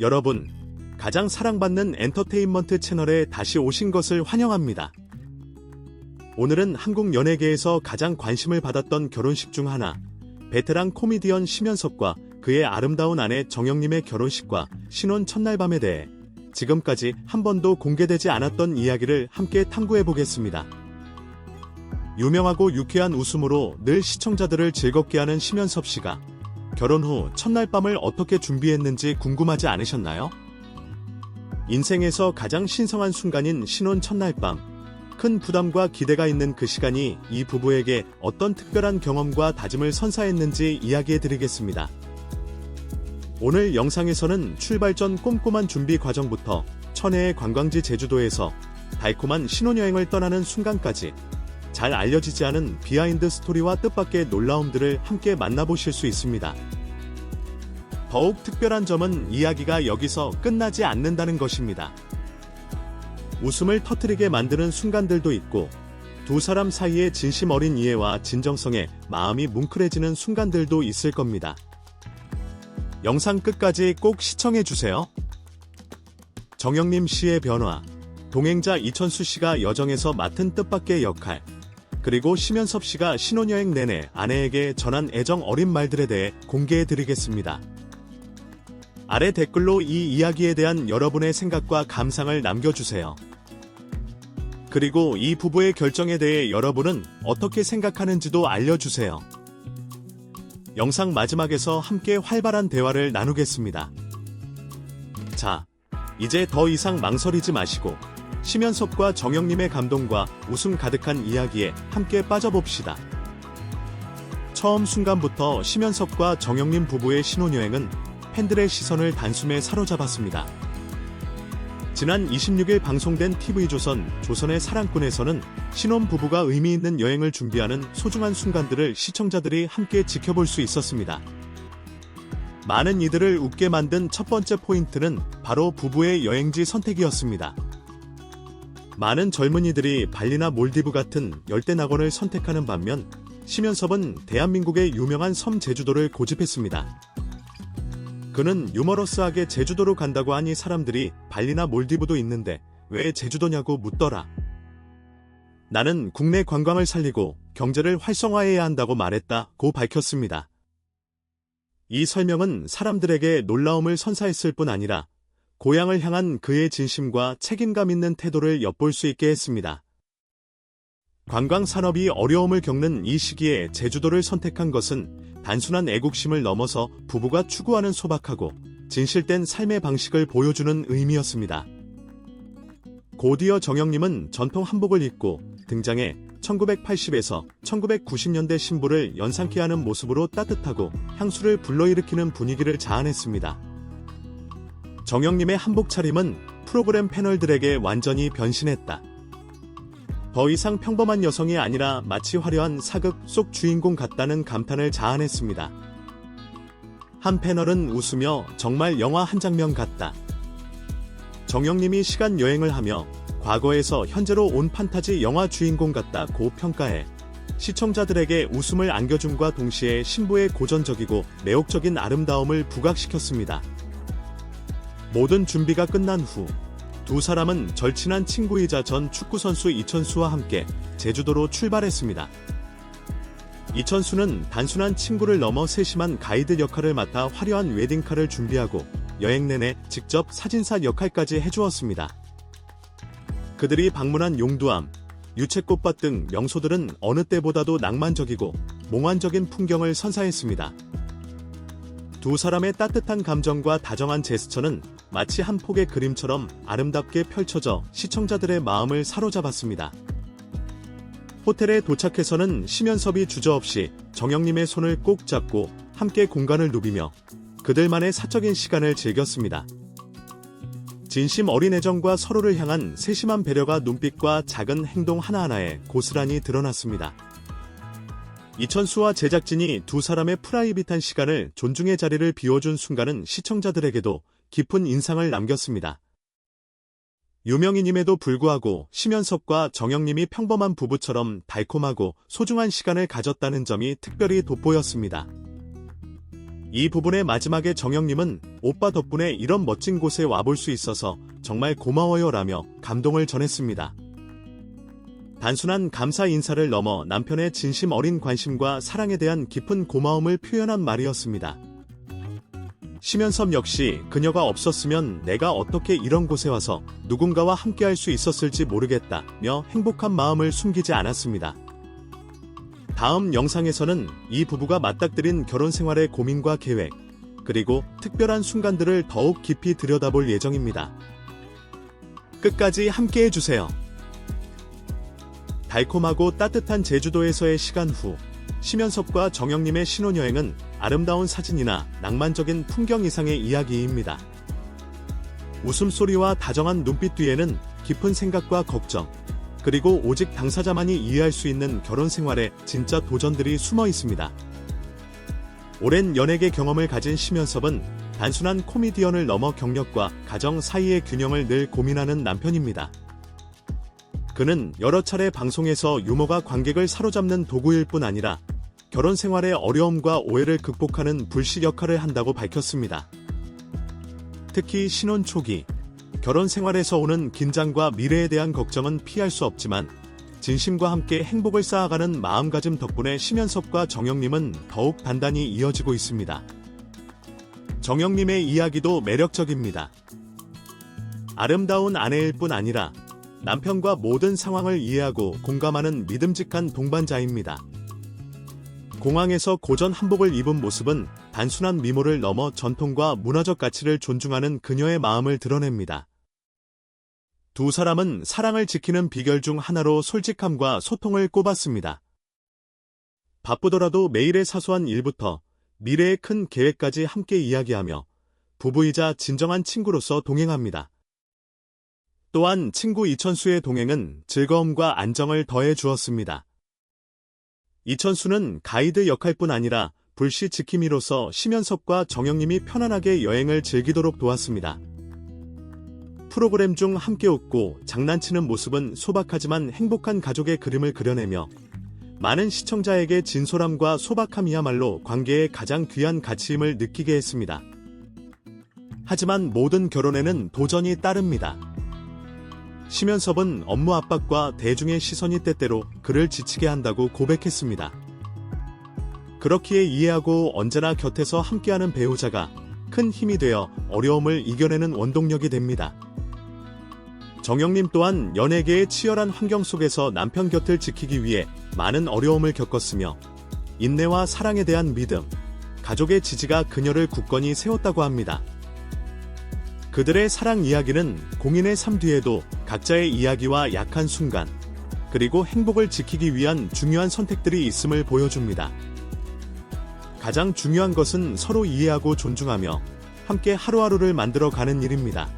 여러분, 가장 사랑받는 엔터테인먼트 채널에 다시 오신 것을 환영합니다. 오늘은 한국 연예계에서 가장 관심을 받았던 결혼식 중 하나, 베테랑 코미디언 심연섭과 그의 아름다운 아내 정영님의 결혼식과 신혼 첫날 밤에 대해 지금까지 한 번도 공개되지 않았던 이야기를 함께 탐구해 보겠습니다. 유명하고 유쾌한 웃음으로 늘 시청자들을 즐겁게 하는 심연섭 씨가 결혼 후 첫날 밤을 어떻게 준비했는지 궁금하지 않으셨나요? 인생에서 가장 신성한 순간인 신혼 첫날 밤. 큰 부담과 기대가 있는 그 시간이 이 부부에게 어떤 특별한 경험과 다짐을 선사했는지 이야기해 드리겠습니다. 오늘 영상에서는 출발 전 꼼꼼한 준비 과정부터 천혜의 관광지 제주도에서 달콤한 신혼여행을 떠나는 순간까지 잘 알려지지 않은 비하인드 스토리와 뜻밖의 놀라움들을 함께 만나보실 수 있습니다. 더욱 특별한 점은 이야기가 여기서 끝나지 않는다는 것입니다. 웃음을 터트리게 만드는 순간들도 있고 두 사람 사이의 진심 어린 이해와 진정성에 마음이 뭉클해지는 순간들도 있을 겁니다. 영상 끝까지 꼭 시청해 주세요. 정영림 씨의 변화, 동행자 이천수 씨가 여정에서 맡은 뜻밖의 역할, 그리고 심연섭 씨가 신혼여행 내내 아내에게 전한 애정 어린 말들에 대해 공개해 드리겠습니다. 아래 댓글로 이 이야기에 대한 여러분의 생각과 감상을 남겨주세요. 그리고 이 부부의 결정에 대해 여러분은 어떻게 생각하는지도 알려주세요. 영상 마지막에서 함께 활발한 대화를 나누겠습니다. 자, 이제 더 이상 망설이지 마시고 심연섭과 정영님의 감동과 웃음 가득한 이야기에 함께 빠져봅시다. 처음 순간부터 심연섭과 정영님 부부의 신혼여행은 팬들의 시선을 단숨에 사로잡았습니다. 지난 26일 방송된 TV조선 조선의 사랑꾼에서는 신혼 부부가 의미 있는 여행을 준비하는 소중한 순간들을 시청자들이 함께 지켜볼 수 있었습니다. 많은 이들을 웃게 만든 첫 번째 포인트는 바로 부부의 여행지 선택이었습니다. 많은 젊은이들이 발리나 몰디브 같은 열대 낙원을 선택하는 반면 심연섭은 대한민국의 유명한 섬 제주도를 고집했습니다. 그는 유머러스하게 제주도로 간다고 하니 사람들이 발리나 몰디브도 있는데 왜 제주도냐고 묻더라. 나는 국내 관광을 살리고 경제를 활성화해야 한다고 말했다고 밝혔습니다. 이 설명은 사람들에게 놀라움을 선사했을 뿐 아니라 고향을 향한 그의 진심과 책임감 있는 태도를 엿볼 수 있게 했습니다. 관광 산업이 어려움을 겪는 이 시기에 제주도를 선택한 것은 단순한 애국심을 넘어서 부부가 추구하는 소박하고 진실된 삶의 방식을 보여주는 의미였습니다. 곧이어 정영님은 전통 한복을 입고 등장해 1980에서 1990년대 신부를 연상케 하는 모습으로 따뜻하고 향수를 불러일으키는 분위기를 자아냈습니다. 정영님의 한복 차림은 프로그램 패널들에게 완전히 변신했다. 더 이상 평범한 여성이 아니라 마치 화려한 사극 속 주인공 같다는 감탄을 자아냈습니다. 한 패널은 웃으며 정말 영화 한 장면 같다. 정영님이 시간 여행을 하며 과거에서 현재로 온 판타지 영화 주인공 같다고 평가해 시청자들에게 웃음을 안겨줌과 동시에 신부의 고전적이고 매혹적인 아름다움을 부각시켰습니다. 모든 준비가 끝난 후 두 사람은 절친한 친구이자 전 축구선수 이천수와 함께 제주도로 출발했습니다. 이천수는 단순한 친구를 넘어 세심한 가이드 역할을 맡아 화려한 웨딩카를 준비하고 여행 내내 직접 사진사 역할까지 해주었습니다. 그들이 방문한 용두암, 유채꽃밭 등 명소들은 어느 때보다도 낭만적이고 몽환적인 풍경을 선사했습니다. 두 사람의 따뜻한 감정과 다정한 제스처는 마치 한 폭의 그림처럼 아름답게 펼쳐져 시청자들의 마음을 사로잡았습니다. 호텔에 도착해서는 심연섭이 주저없이 정영님의 손을 꼭 잡고 함께 공간을 누비며 그들만의 사적인 시간을 즐겼습니다. 진심 어린 애정과 서로를 향한 세심한 배려가 눈빛과 작은 행동 하나하나에 고스란히 드러났습니다. 이천수와 제작진이 두 사람의 프라이빗한 시간을 존중의 자리를 비워준 순간은 시청자들에게도 깊은 인상을 남겼습니다. 유명인임에도 불구하고 심연섭과 정영님이 평범한 부부처럼 달콤하고 소중한 시간을 가졌다는 점이 특별히 돋보였습니다. 이 부분의 마지막에 정영님은 오빠 덕분에 이런 멋진 곳에 와볼 수 있어서 정말 고마워요 라며 감동을 전했습니다. 단순한 감사 인사를 넘어 남편의 진심 어린 관심과 사랑에 대한 깊은 고마움을 표현한 말이었습니다. 심연섭 역시 그녀가 없었으면 내가 어떻게 이런 곳에 와서 누군가와 함께할 수 있었을지 모르겠다며 행복한 마음을 숨기지 않았습니다. 다음 영상에서는 이 부부가 맞닥뜨린 결혼 생활의 고민과 계획, 그리고 특별한 순간들을 더욱 깊이 들여다볼 예정입니다. 끝까지 함께 해 주세요. 달콤하고 따뜻한 제주도에서의 시간 후, 심연섭과 정영님의 신혼여행은 아름다운 사진이나 낭만적인 풍경 이상의 이야기입니다. 웃음소리와 다정한 눈빛 뒤에는 깊은 생각과 걱정, 그리고 오직 당사자만이 이해할 수 있는 결혼 생활에 진짜 도전들이 숨어 있습니다. 오랜 연예계 경험을 가진 심연섭은 단순한 코미디언을 넘어 경력과 가정 사이의 균형을 늘 고민하는 남편입니다. 그는 여러 차례 방송에서 유머가 관객을 사로잡는 도구일 뿐 아니라 결혼 생활의 어려움과 오해를 극복하는 불씨 역할을 한다고 밝혔습니다. 특히 신혼 초기, 결혼 생활에서 오는 긴장과 미래에 대한 걱정은 피할 수 없지만 진심과 함께 행복을 쌓아가는 마음가짐 덕분에 심연섭과 정영님은 더욱 단단히 이어지고 있습니다. 정영님의 이야기도 매력적입니다. 아름다운 아내일 뿐 아니라 남편과 모든 상황을 이해하고 공감하는 믿음직한 동반자입니다. 공항에서 고전 한복을 입은 모습은 단순한 미모를 넘어 전통과 문화적 가치를 존중하는 그녀의 마음을 드러냅니다. 두 사람은 사랑을 지키는 비결 중 하나로 솔직함과 소통을 꼽았습니다. 바쁘더라도 매일의 사소한 일부터 미래의 큰 계획까지 함께 이야기하며 부부이자 진정한 친구로서 동행합니다. 또한 친구 이천수의 동행은 즐거움과 안정을 더해 주었습니다. 이천수는 가이드 역할뿐 아니라 불시 지킴이로서 심연섭과 정영님이 편안하게 여행을 즐기도록 도왔습니다. 프로그램 중 함께 웃고 장난치는 모습은 소박하지만 행복한 가족의 그림을 그려내며 많은 시청자에게 진솔함과 소박함이야말로 관계의 가장 귀한 가치임을 느끼게 했습니다. 하지만 모든 결혼에는 도전이 따릅니다. 심연섭은 업무 압박과 대중의 시선이 때때로 그를 지치게 한다고 고백했습니다. 그렇기에 이해하고 언제나 곁에서 함께하는 배우자가 큰 힘이 되어 어려움을 이겨내는 원동력이 됩니다. 정영님 또한 연예계의 치열한 환경 속에서 남편 곁을 지키기 위해 많은 어려움을 겪었으며 인내와 사랑에 대한 믿음, 가족의 지지가 그녀를 굳건히 세웠다고 합니다. 그들의 사랑 이야기는 공인의 삶 뒤에도 각자의 이야기와 약한 순간, 그리고 행복을 지키기 위한 중요한 선택들이 있음을 보여줍니다. 가장 중요한 것은 서로 이해하고 존중하며 함께 하루하루를 만들어 가는 일입니다.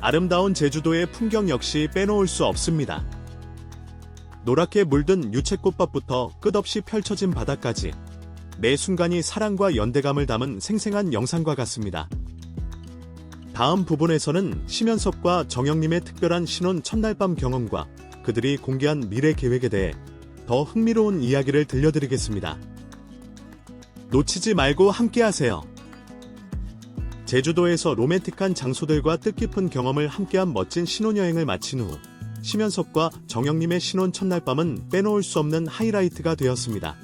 아름다운 제주도의 풍경 역시 빼놓을 수 없습니다. 노랗게 물든 유채꽃밭부터 끝없이 펼쳐진 바다까지 매 순간이 사랑과 연대감을 담은 생생한 영상과 같습니다. 다음 부분에서는 심연섭과 정영님의 특별한 신혼 첫날 밤 경험과 그들이 공개한 미래 계획에 대해 더 흥미로운 이야기를 들려드리겠습니다. 놓치지 말고 함께하세요. 제주도에서 로맨틱한 장소들과 뜻깊은 경험을 함께한 멋진 신혼여행을 마친 후 심연섭과 정영님의 신혼 첫날 밤은 빼놓을 수 없는 하이라이트가 되었습니다.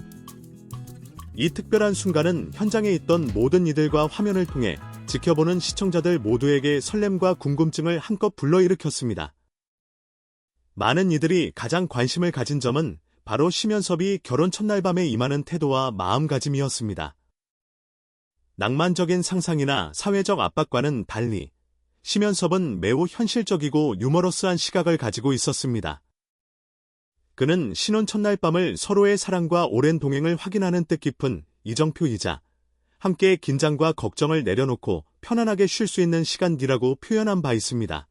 이 특별한 순간은 현장에 있던 모든 이들과 화면을 통해 지켜보는 시청자들 모두에게 설렘과 궁금증을 한껏 불러일으켰습니다. 많은 이들이 가장 관심을 가진 점은 바로 심연섭이 결혼 첫날 밤에 임하는 태도와 마음가짐이었습니다. 낭만적인 상상이나 사회적 압박과는 달리 심연섭은 매우 현실적이고 유머러스한 시각을 가지고 있었습니다. 그는 신혼 첫날 밤을 서로의 사랑과 오랜 동행을 확인하는 뜻깊은 이정표이자 함께 긴장과 걱정을 내려놓고 편안하게 쉴 수 있는 시간이라고 표현한 바 있습니다.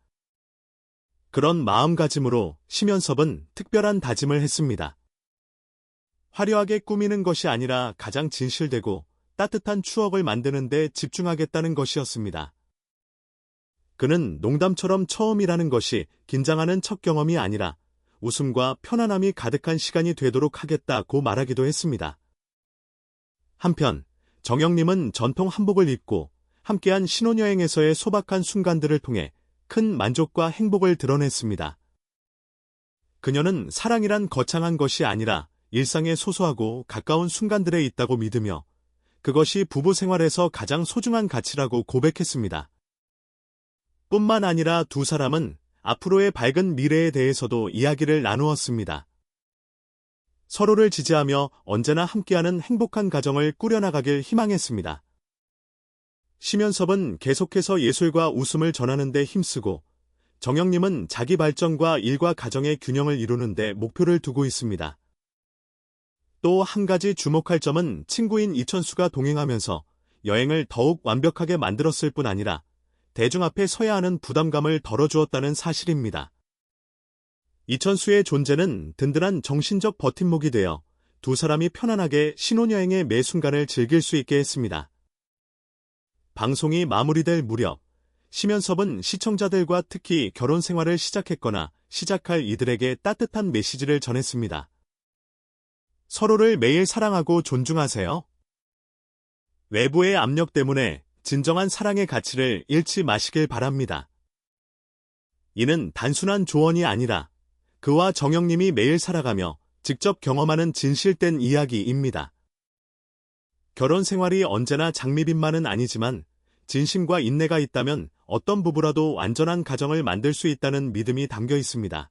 그런 마음가짐으로 심연섭은 특별한 다짐을 했습니다. 화려하게 꾸미는 것이 아니라 가장 진실되고 따뜻한 추억을 만드는 데 집중하겠다는 것이었습니다. 그는 농담처럼 처음이라는 것이 긴장하는 첫 경험이 아니라 웃음과 편안함이 가득한 시간이 되도록 하겠다고 말하기도 했습니다. 한편 정영님은 전통 한복을 입고 함께한 신혼여행에서의 소박한 순간들을 통해 큰 만족과 행복을 드러냈습니다. 그녀는 사랑이란 거창한 것이 아니라 일상의 소소하고 가까운 순간들에 있다고 믿으며 그것이 부부 생활에서 가장 소중한 가치라고 고백했습니다. 뿐만 아니라 두 사람은 앞으로의 밝은 미래에 대해서도 이야기를 나누었습니다. 서로를 지지하며 언제나 함께하는 행복한 가정을 꾸려나가길 희망했습니다. 심연섭은 계속해서 예술과 웃음을 전하는 데 힘쓰고 정영님은 자기 발전과 일과 가정의 균형을 이루는 데 목표를 두고 있습니다. 또 한 가지 주목할 점은 친구인 이천수가 동행하면서 여행을 더욱 완벽하게 만들었을 뿐 아니라 대중 앞에 서야 하는 부담감을 덜어주었다는 사실입니다. 이천수의 존재는 든든한 정신적 버팀목이 되어 두 사람이 편안하게 신혼여행의 매 순간을 즐길 수 있게 했습니다. 방송이 마무리될 무렵, 심연섭은 시청자들과 특히 결혼 생활을 시작했거나 시작할 이들에게 따뜻한 메시지를 전했습니다. 서로를 매일 사랑하고 존중하세요. 외부의 압력 때문에 진정한 사랑의 가치를 잃지 마시길 바랍니다. 이는 단순한 조언이 아니라 그와 정영님이 매일 살아가며 직접 경험하는 진실된 이야기입니다. 결혼 생활이 언제나 장미빛만은 아니지만 진심과 인내가 있다면 어떤 부부라도 완전한 가정을 만들 수 있다는 믿음이 담겨 있습니다.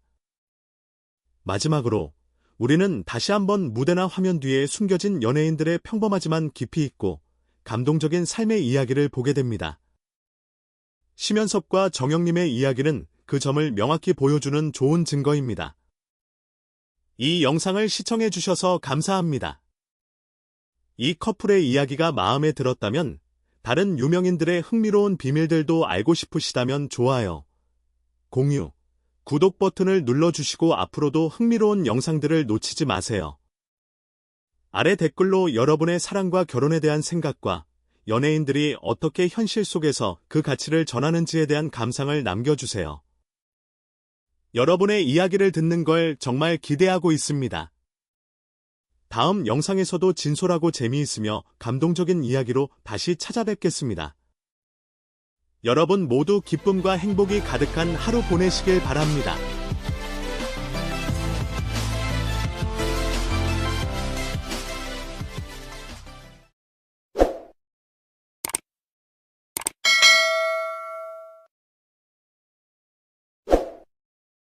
마지막으로 우리는 다시 한번 무대나 화면 뒤에 숨겨진 연예인들의 평범하지만 깊이 있고 감동적인 삶의 이야기를 보게 됩니다. 심연섭과 정영님의 이야기는 그 점을 명확히 보여주는 좋은 증거입니다. 이 영상을 시청해 주셔서 감사합니다. 이 커플의 이야기가 마음에 들었다면 다른 유명인들의 흥미로운 비밀들도 알고 싶으시다면 좋아요, 공유, 구독 버튼을 눌러주시고 앞으로도 흥미로운 영상들을 놓치지 마세요. 아래 댓글로 여러분의 사랑과 결혼에 대한 생각과 연예인들이 어떻게 현실 속에서 그 가치를 전하는지에 대한 감상을 남겨주세요. 여러분의 이야기를 듣는 걸 정말 기대하고 있습니다. 다음 영상에서도 진솔하고 재미있으며 감동적인 이야기로 다시 찾아뵙겠습니다. 여러분 모두 기쁨과 행복이 가득한 하루 보내시길 바랍니다.